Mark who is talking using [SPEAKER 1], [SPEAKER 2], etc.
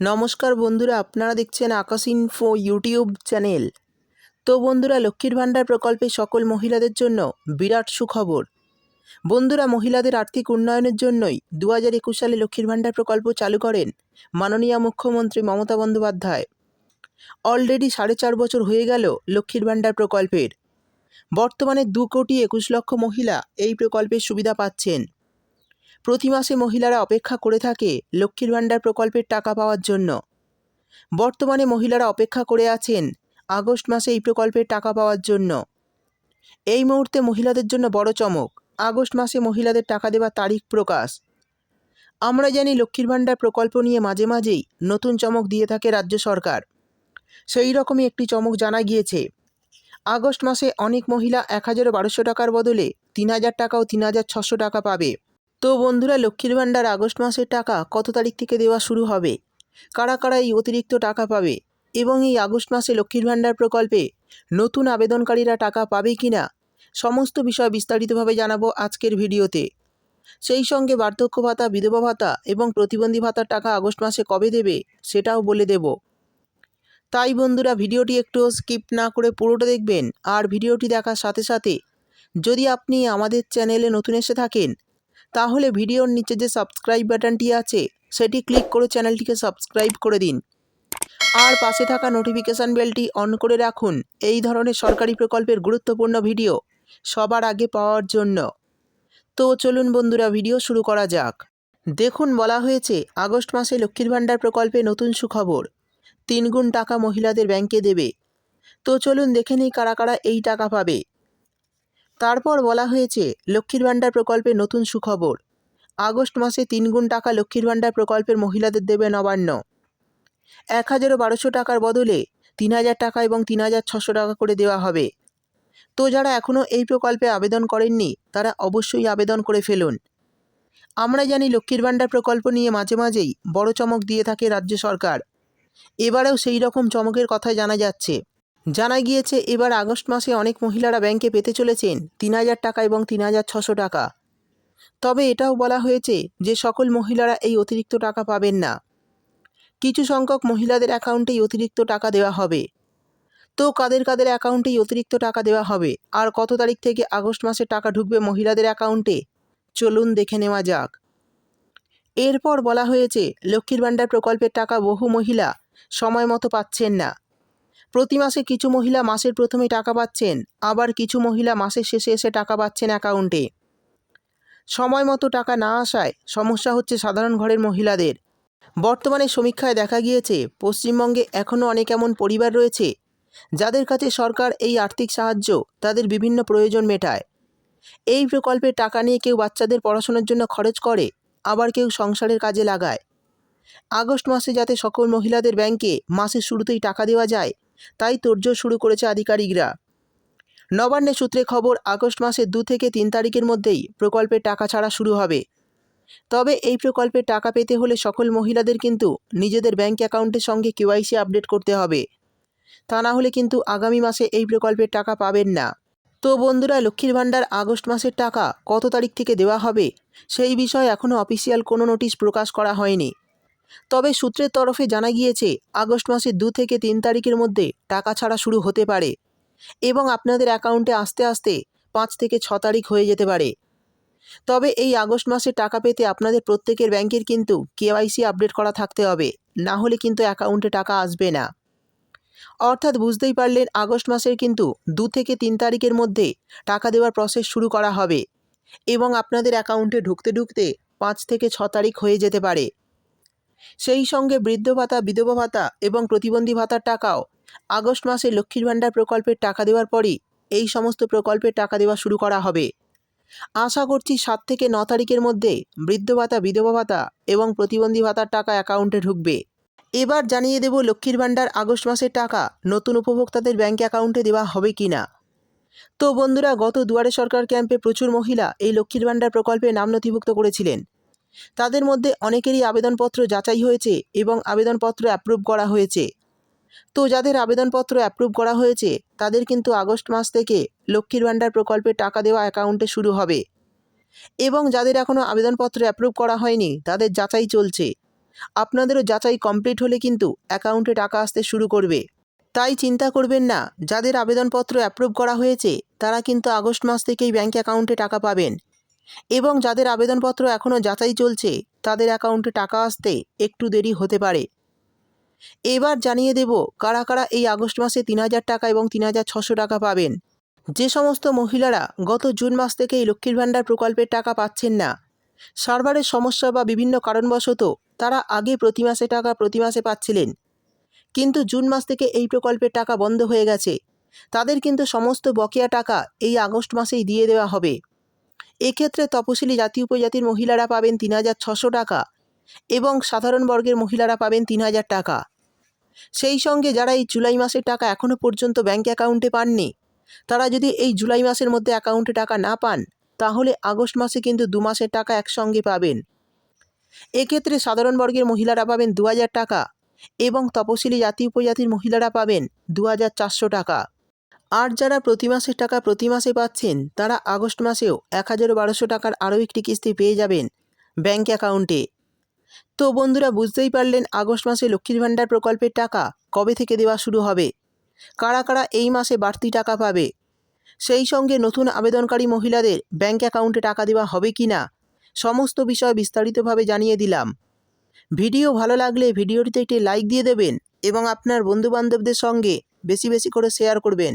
[SPEAKER 1] নমস্কার বন্ধুরা, আপনারা দেখছেন আকাশ ইনফো ইউটিউব চ্যানেল তো বন্ধুরা, লক্ষ্মীর ভাণ্ডার প্রকল্পে সকল মহিলাদের জন্য বিরাট সুখবর। বন্ধুরা, মহিলাদের আর্থিক উন্নয়নের জন্যই দু হাজার একুশ সালে লক্ষ্মীর ভাণ্ডার প্রকল্প চালু করেন মাননীয় মুখ্যমন্ত্রী মমতা বন্দ্যোপাধ্যায়। অলরেডি সাড়ে চার বছর হয়ে গেল লক্ষ্মীর ভাণ্ডার প্রকল্পের। বর্তমানে দু কোটি একুশ লক্ষ মহিলা এই প্রকল্পের সুবিধা পাচ্ছেন। প্রতি মাসে মহিলারা অপেক্ষা করে থাকে লক্ষ্মীর ভাণ্ডার প্রকল্পের টাকা পাওয়ার জন্য। বর্তমানে মহিলারা অপেক্ষা করে আছেন আগস্ট মাসে এই প্রকল্পের টাকা পাওয়ার জন্য। এই মুহূর্তে মহিলাদের জন্য বড় চমক, আগস্ট মাসে মহিলাদের টাকা দেওয়ার তারিখ প্রকাশ। আমরা জানি লক্ষ্মীর ভাণ্ডার প্রকল্প নিয়ে মাঝে মাঝেই নতুন চমক দিয়ে থাকে রাজ্য সরকার। সেই রকমই একটি চমক জানা গিয়েছে। আগস্ট মাসে অনেক মহিলা এক হাজার বারোশো টাকার বদলে তিন হাজার টাকা ও তিন হাজার ছশো টাকা পাবে। তো বন্ধুরা, লক্ষ্মীর ভাণ্ডার আগস্ট মাসের টাকা কত তারিখ থেকে দেওয়া শুরু হবে? কারা কারা এই অতিরিক্ত টাকা পাবে? এবং এই আগস্ট মাসে লক্ষ্মীর ভাণ্ডার প্রকল্পে নতুন আবেদনকারীরা টাকা পাবে কি না সমস্ত বিষয় বিস্তারিতভাবে জানাব আজকের ভিডিওতে। সেই সঙ্গে বার্ধক্য ভাতা, বিধবা ভাতা এবং প্রতিবন্ধী ভাতার টাকা আগস্ট মাসে কবে দেবে সেটাও বলে দেব। তাই বন্ধুরা, ভিডিওটি একটু স্কিপ না করে পুরোটা দেখবেন আর ভিডিওটি দেখার সাথে সাথে যদি আপনি আমাদের চ্যানেলে নতুন এসে থাকেন তাহলে ভিডিওর নিচে যে সাবস্ক্রাইব বাটনটি আছে, সেটি ক্লিক করে চ্যানেলটিকে সাবস্ক্রাইব করে দিন। আর পাশে থাকা নোটিফিকেশান বেলটি অন করে রাখুন। এই ধরনের সরকারি প্রকল্পের গুরুত্বপূর্ণ ভিডিও সবার আগে পাওয়ার জন্য। তো চলুন বন্ধুরা, ভিডিও শুরু করা যাক। দেখুন, বলা হয়েছে, আগস্ট মাসে লক্ষ্মীর ভাণ্ডার প্রকল্পে নতুন সুখবর। তিনগুণ টাকা মহিলাদের ব্যাংকে দেবে। তো চলুন দেখে নিই কারা কারা এই টাকা পাবে। তারপর বলা হয়েছে, লক্ষ্মীর ভাণ্ডার প্রকল্পে নতুন সুখবর। আগস্ট মাসে তিন গুণ টাকা লক্ষ্মীর ভাণ্ডার প্রকল্পের মহিলাদের দেবে নবান্ন। এক হাজারও বারোশো টাকার বদলে তিন হাজার টাকা এবং তিন হাজার ছশো টাকা করে দেওয়া হবে। তো যারা এখনও এই প্রকল্পে আবেদন করেননি, তারা অবশ্যই আবেদন করে ফেলুন। আমরা জানি লক্ষ্মীর ভাণ্ডার প্রকল্প নিয়ে মাঝে মাঝেই বড় চমক দিয়ে থাকে রাজ্য সরকার। এবারেও সেই রকম চমকের কথা জানা যাচ্ছে। জানা গিয়েছে, এবার আগস্ট মাসে অনেক মহিলারা ব্যাংকে পেতে চলেছেন, তিন হাজার টাকা এবং তিন হাজার ছশো টাকা। তবে এটাও বলা হয়েছে যে, সকল মহিলারা এই অতিরিক্ত টাকা পাবেন না। কিছু সংখ্যক মহিলাদের অ্যাকাউন্টেই অতিরিক্ত টাকা দেওয়া হবে। তো কাদের কাদের অ্যাকাউন্টেই অতিরিক্ত টাকা দেওয়া হবে? আর কত তারিখ থেকে আগস্ট মাসে টাকা ঢুকবে মহিলাদের অ্যাকাউন্টে? চলুন দেখে নেওয়া যাক। এরপর বলা হয়েছে, লক্ষ্মীর ভাণ্ডার প্রকল্পের টাকা বহু মহিলা সময় মতো পাচ্ছেন না। প্রতি মাসে কিছু মহিলা মাসের প্রথমে টাকা পাচ্ছেন, আবার কিছু মহিলা মাসের শেষে এসে টাকা পাচ্ছেন অ্যাকাউন্টে। সময় মতো টাকা না আসায় সমস্যা হচ্ছে সাধারণ ঘরের মহিলাদের। বর্তমানে সমীক্ষায় দেখা গিয়েছে, পশ্চিমবঙ্গে এখনও অনেক এমন পরিবার রয়েছে, যাদের কাছে সরকার এই আর্থিক সাহায্য তাদের বিভিন্ন প্রয়োজন মেটায়। এই প্রকল্পের টাকা নিয়ে কেউ বাচ্চাদের পড়াশোনার জন্য খরচ করে, আবার কেউ সংসারের কাজে লাগায়। আগস্ট মাসে যাতে সকল মহিলাদের ব্যাংকে মাসের শুরুতেই টাকা দেওয়া যায় তাই তোড়জোড় শুরু করেছে আধিকারিকরা। নবান্নের সূত্রে খবর, আগস্ট মাসের দু থেকে তিন তারিখের মধ্যেই প্রকল্পের টাকা ছাড়া শুরু হবে। তবে এই প্রকল্পের টাকা পেতে হলে সকল মহিলাদের কিন্তু নিজেদের ব্যাংক অ্যাকাউন্টের সঙ্গে কেওয়াইসি আপডেট করতে হবে। তা না হলে কিন্তু আগামী মাসে এই প্রকল্পের টাকা পাবেন না। তো বন্ধুরা, লক্ষ্মীর ভাণ্ডার আগস্ট মাসের টাকা কত তারিখ থেকে দেওয়া হবে, সেই বিষয়ে এখনও অফিসিয়াল কোনো নোটিশ প্রকাশ করা হয়নি। তবে সূত্রের তরফে জানা গিয়েছে, আগস্ট মাসের দু থেকে তিন তারিখের মধ্যে টাকা ছাড়া শুরু হতে পারে এবং আপনাদের অ্যাকাউন্টে আস্তে আস্তে পাঁচ থেকে ছ তারিখ হয়ে যেতে পারে। তবে এই আগস্ট মাসে টাকা পেতে আপনাদের প্রত্যেকের ব্যাংকের কিন্তু কেওয়াইসি আপডেট করা থাকতে হবে, না হলে কিন্তু অ্যাকাউন্টে টাকা আসবে না। অর্থাৎ বুঝতেই পারলেন, আগস্ট মাসের কিন্তু দু থেকে তিন তারিখের মধ্যে টাকা দেওয়ার প্রসেস শুরু করা হবে এবং আপনাদের অ্যাকাউন্টে ঢুকতে ঢুকতে পাঁচ থেকে ছ তারিখ হয়ে যেতে পারে। সেই সঙ্গে বৃদ্ধ ভাতা, বিধবা ভাতা এবং প্রতিবন্ধী ভাতার টাকাও। আগস্ট মাসে লক্ষ্মীর ভাণ্ডার প্রকল্পের টাকা দেওয়ার পরই এই সমস্ত প্রকল্পের টাকা দেওয়া শুরু করা হবে। আশা করছি সাত থেকে ন তারিখের মধ্যে বৃদ্ধ ভাতা, বিধবা ভাতা এবং প্রতিবন্ধী ভাতার টাকা অ্যাকাউন্টে ঢুকবে। এবার জানিয়ে দেব লক্ষ্মীর ভাণ্ডার আগস্ট মাসের টাকা নতুন উপভোক্তাদের ব্যাঙ্ক অ্যাকাউন্টে দেওয়া হবে কি না তো বন্ধুরা, গত দুয়ারে সরকার ক্যাম্পে প্রচুর মহিলা এই লক্ষ্মীর ভাণ্ডার প্রকল্পে নাম নথিভুক্ত করেছিলেন। তাদের মধ্যে অনেকেরই আবেদনপত্র যাচাই হয়েছে এবং আবেদনপত্র অ্যাপ্রুভ করা হয়েছে। তো যাদের আবেদনপত্র অ্যাপ্রুভ করা হয়েছে, তাদের কিন্তু আগস্ট মাস থেকে লক্ষ্মীর ভাণ্ডার প্রকল্পে টাকা দেওয়া অ্যাকাউন্টে শুরু হবে। এবং যাদের এখনও আবেদনপত্র অ্যাপ্রুভ করা হয়নি, তাদের যাচাই চলছে। আপনাদেরও যাচাই কমপ্লিট হলে কিন্তু অ্যাকাউন্টে টাকা আসতে শুরু করবে। তাই চিন্তা করবেন না, যাদের আবেদনপত্র অ্যাপ্রুভ করা হয়েছে, তারা কিন্তু আগস্ট মাস থেকেই ব্যাঙ্ক অ্যাকাউন্টে টাকা পাবেন। এবং যাদের আবেদনপত্র এখনও যাচাই চলছে, তাদের অ্যাকাউন্টে টাকা আসতে একটু দেরি হতে পারে। এবার জানিয়ে দেব কারা কারা এই আগস্ট মাসে তিন হাজার টাকা এবং তিন হাজার ছশো টাকা পাবেন। যে সমস্ত মহিলারা গত জুন মাস থেকেই লক্ষ্মীর ভাণ্ডার প্রকল্পের টাকা পাচ্ছেন না, সার্ভারের সমস্যা বা বিভিন্ন কারণবশত তারা আগে প্রতি মাসে টাকা প্রতি মাসে পাচ্ছিলেন। কিন্তু জুন মাস থেকে এই প্রকল্পের টাকা বন্ধ হয়ে গেছে। তাদের কিন্তু সমস্ত বকেয়া টাকা এই আগস্ট মাসেই দিয়ে দেওয়া হবে। এক্ষেত্রে তপশিলি জাতি উপজাতির মহিলারা পাবেন তিন হাজার ছশো টাকা এবং সাধারণ বর্গের মহিলারা পাবেন তিন হাজার টাকা। সেই সঙ্গে যারা এই জুলাই মাসের টাকা এখনও পর্যন্ত ব্যাঙ্ক অ্যাকাউন্টে পাননি, তারা যদি এই জুলাই মাসের মধ্যে অ্যাকাউন্টে টাকা না পান, তাহলে আগস্ট মাসে কিন্তু দু মাসের টাকা একসঙ্গে পাবেন। এক্ষেত্রে সাধারণ বর্গের মহিলারা পাবেন দু হাজার টাকা এবং তপশিলি জাতি উপজাতির মহিলারা পাবেন দু হাজার চারশো টাকা। আর যারা প্রতি মাসের টাকা প্রতি মাসে পাচ্ছেন, তারা আগস্ট মাসেও এক হাজার বারোশো টাকার আরও একটি কিস্তি পেয়ে যাবেন ব্যাঙ্ক অ্যাকাউন্টে। তো বন্ধুরা, বুঝতেই পারলেন আগস্ট মাসে লক্ষ্মীর ভাণ্ডার প্রকল্পের টাকা কবে থেকে দেওয়া শুরু হবে? কারা কারা এই মাসে বাড়তি টাকা পাবে? সেই সঙ্গে নতুন আবেদনকারী মহিলাদের ব্যাঙ্ক অ্যাকাউন্টে টাকা দেওয়া হবে কি না, সমস্ত বিষয় বিস্তারিতভাবে জানিয়ে দিলাম। ভিডিও ভালো লাগলে ভিডিওটিতে একটি লাইক দিয়ে দেবেন এবং আপনার বন্ধুবান্ধবদের সঙ্গে বেশি বেশি করে শেয়ার করবেন।